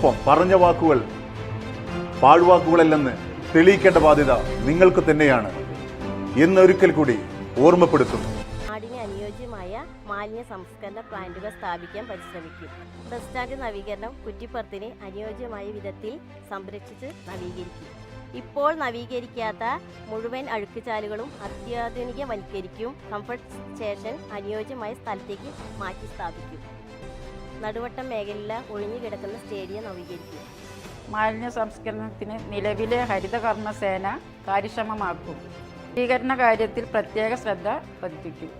ഒപ്പം പറഞ്ഞ വാക്കുകൾ പാഴ്വാക്കുകളല്ലെന്ന് തെളിയിക്കേണ്ട ബാധ്യത നിങ്ങൾക്ക് തന്നെയാണ്. എന്നൊരിക്കൽ കൂടി ഓർമ്മപ്പെടുത്തും നാടിന് അനുയോജ്യമായ മാലിന്യ സംസ്കരണ പ്ലാന്റുകൾ സ്ഥാപിക്കാൻ പരിശ്രമിക്കും. ബസ് സ്റ്റാൻഡ് നവീകരണം കുറ്റിപ്പുറത്തിന് അനുയോജ്യമായ വിധത്തിൽ സംരക്ഷിച്ച് നവീകരിക്കും. ഇപ്പോൾ നവീകരിക്കാത്ത മുഴുവൻ അഴുക്കുചാലുകളും അത്യാധുനികവൽക്കരിക്കും. കംഫർട്ട് സ്റ്റേഷൻ അനുയോജ്യമായ സ്ഥലത്തേക്ക് മാറ്റി സ്ഥാപിക്കും നടുവട്ടം മേഖലയിലെ ഒഴിഞ്ഞുകിടക്കുന്ന സ്റ്റേഡിയം നവീകരിക്കും. മാലിന്യ സംസ്കരണത്തിന് നിലവിലെ ഹരിതകർമ്മസേന കാര്യക്ഷമമാക്കും. നവീകരണ കാര്യത്തിൽ പ്രത്യേക ശ്രദ്ധ പതിപ്പിക്കും.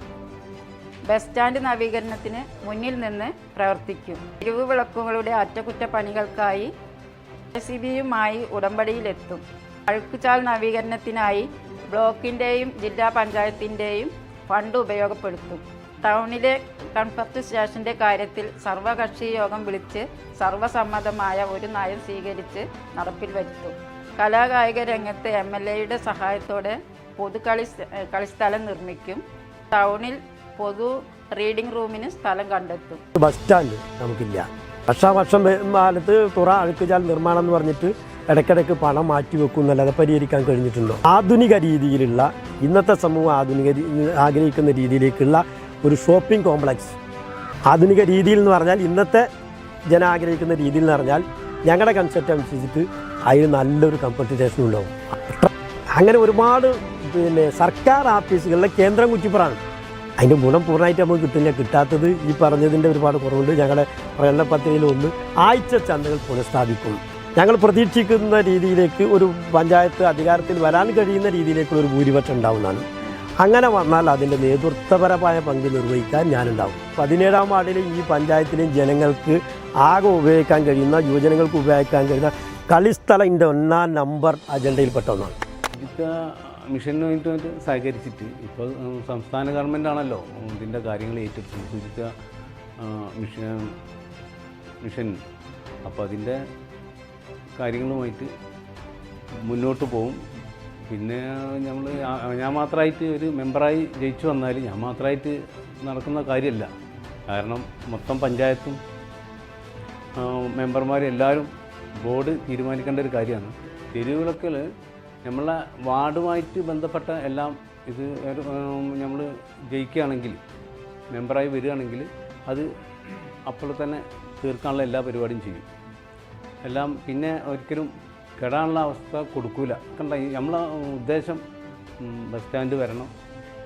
ബസ് സ്റ്റാൻഡ് നവീകരണത്തിന് മുന്നിൽ നിന്ന് പ്രവർത്തിക്കും. തെരുവ് വിളക്കുകളുടെ അറ്റകുറ്റപ്പണികൾക്കായി സി ബിയുമായി ഉടമ്പടിയിലെത്തും. അഴുക്കുചാൽ നവീകരണത്തിനായി ബ്ലോക്കിന്റെയും ജില്ലാ പഞ്ചായത്തിന്റെയും ഫണ്ട് ഉപയോഗപ്പെടുത്തും. ടൗണിലെ കൺഫർട്ട് സ്റ്റേഷന്റെ കാര്യത്തിൽ സർവകക്ഷി യോഗം വിളിച്ച് സർവസമ്മതമായ ഒരു നയം സ്വീകരിച്ച് നടപ്പിൽ വരുത്തും. കലാകായിക രംഗത്ത് എം എൽ എയുടെ സഹായത്തോടെ പൊതുകളി കളിസ്ഥലം നിർമ്മിക്കും. ടൗണിൽ പൊതു റീഡിംഗ് റൂമിന് സ്ഥലം കണ്ടെത്തും. ബസ് സ്റ്റാൻഡ് നമുക്കില്ല. വർഷാവർഷം കാലത്ത് തുറ അഴുക്കുചാൽ നിർമ്മാണം എന്ന് പറഞ്ഞിട്ട് ഇടയ്ക്കിടയ്ക്ക് പണം മാറ്റി വെക്കും എന്നല്ലാതെ പരിഹരിക്കാൻ കഴിഞ്ഞിട്ടുണ്ടോ? ആധുനിക രീതിയിലുള്ള ഇന്നത്തെ സമൂഹം ആധുനിക ആഗ്രഹിക്കുന്ന രീതിയിലേക്കുള്ള ഒരു ഷോപ്പിംഗ് കോംപ്ലക്സ്. ആധുനിക രീതിയിൽ എന്ന് പറഞ്ഞാൽ ഇന്നത്തെ ജനം ആഗ്രഹിക്കുന്ന രീതിയിൽ എന്ന് പറഞ്ഞാൽ ഞങ്ങളുടെ കൺസെപ്റ്റ് അനുസരിച്ചിട്ട് അതിന് നല്ലൊരു കമ്പറ്റേഷൻ ഉണ്ടാവും. അങ്ങനെ ഒരുപാട് പിന്നെ സർക്കാർ ഓഫീസുകളിലെ കേന്ദ്രം കുറ്റിപ്പുറാണ് അതിന്റെ ഗുണം പൂർണമായിട്ട് നമുക്ക് കിട്ടില്ല. കിട്ടാത്തത് ഈ പറഞ്ഞതിന്റെ ഒരുപാട് കുറവുണ്ട്. ഞങ്ങളുടെ പ്രകടന പദ്ധതിയിൽ ഒന്ന് ആഴ്ച ചന്തകൾ പുനഃസ്ഥാപിക്കും. ഞങ്ങൾ പ്രതീക്ഷിക്കുന്ന രീതിയിലേക്ക് ഒരു പഞ്ചായത്ത് അധികാരത്തിൽ വരാൻ കഴിയുന്ന രീതിയിലേക്കുള്ള ഒരു ഭൂരിപക്ഷം ഉണ്ടാവുന്നതാണ്. അങ്ങനെ വന്നാൽ അതിന്റെ നേതൃത്വപരമായ പങ്ക് നിർവഹിക്കാൻ ഞാനുണ്ടാവും. പതിനേഴാം വാർഡിലെ ഈ പഞ്ചായത്തിലെയും ജനങ്ങൾക്ക് ആകെ ഉപയോഗിക്കാൻ കഴിയുന്ന യുവജനങ്ങൾക്ക് ഉപയോഗിക്കാൻ കഴിയുന്ന കളിസ്ഥലത്തിന്റെ ഒന്നാം നമ്പർ അജണ്ടയിൽപ്പെട്ട ഒന്നാണ്. മിഷനുമായിട്ട് സഹകരിച്ചിട്ട് ഇപ്പോൾ സംസ്ഥാന ഗവൺമെന്റാണല്ലോ ഇതിന്റെ കാര്യങ്ങൾ ഏറ്റെടുത്ത് മിഷൻ മിഷൻ. അപ്പോൾ അതിന്റെ കാര്യങ്ങളുമായിട്ട് മുന്നോട്ട് പോകും പിന്നെ നമ്മൾ ഞാൻ മാത്രമായിട്ട് ഒരു മെമ്പറായി ജയിച്ചു വന്നാൽ ഞാൻ മാത്രമായിട്ട് നടക്കുന്ന കാര്യമല്ല കാരണം മൊത്തം പഞ്ചായത്തും മെമ്പർമാരും എല്ലാവരും ബോർഡ് തീരുമാനിക്കേണ്ട ഒരു കാര്യമാണ്. തെരുവിളക്കൽ നമ്മളെ വാർഡുമായിട്ട് ബന്ധപ്പെട്ട എല്ലാം ഇത് നമ്മൾ ജയിക്കുകയാണെങ്കിൽ മെമ്പറായി വരികയാണെങ്കിൽ അത് അപ്പോൾ തന്നെ തീർക്കാനുള്ള എല്ലാ പരിപാടിയും ചെയ്യും. എല്ലാം പിന്നെ ഒരിക്കലും കെടാനുള്ള അവസ്ഥ കൊടുക്കൂല. കണ്ട നമ്മളെ ഉദ്ദേശം ബസ് സ്റ്റാൻഡ് വരണം.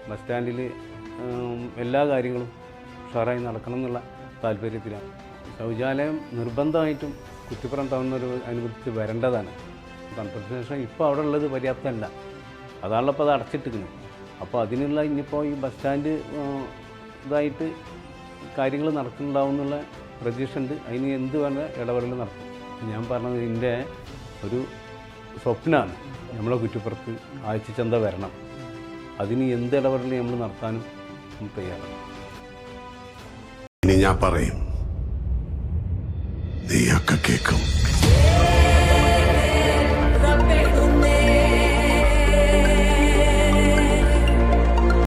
ബസ് സ്റ്റാൻഡിൽ എല്ലാ കാര്യങ്ങളും ഉഷാറായി നടക്കണം എന്നുള്ള താല്പര്യത്തിലാണ്. ശൗചാലയം നിർബന്ധമായിട്ടും കുറ്റിപ്പുറം ടൗണിനൊരു അനുവദിച്ച് വരേണ്ടതാണ്. കൺസൾട്ടേഷൻ ഇപ്പോൾ അവിടെ ഉള്ളത് പര്യാപ്തമല്ല. അതാണല്ലോ ഇപ്പോൾ അത് അടച്ചിട്ടിരിക്കുന്നത്. അപ്പോൾ അതിനുള്ള ഇനിയിപ്പോൾ ഈ ബസ് സ്റ്റാൻഡ് ഇതായിട്ട് കാര്യങ്ങൾ നടക്കുന്നുണ്ടാവും എന്നുള്ള പ്രതീക്ഷ ഉണ്ട് അതിന് എന്ത് വേണ്ട ഇടപെടൽ നടക്കും ഞാൻ പറഞ്ഞത് ഇതിന്റെ ഒരു സ്വപ്നമാണ് നമ്മളെ കുറ്റിപ്പുറത്ത് ആഴ്ചച്ചന്ത വരണം. അതിന് എന്ത് ഇടപെടൽ നമ്മൾ നടത്താനും തയ്യാറാണ്. ഇനി ഞാൻ പറയും. നീയൊക്കെ കേൾക്കും.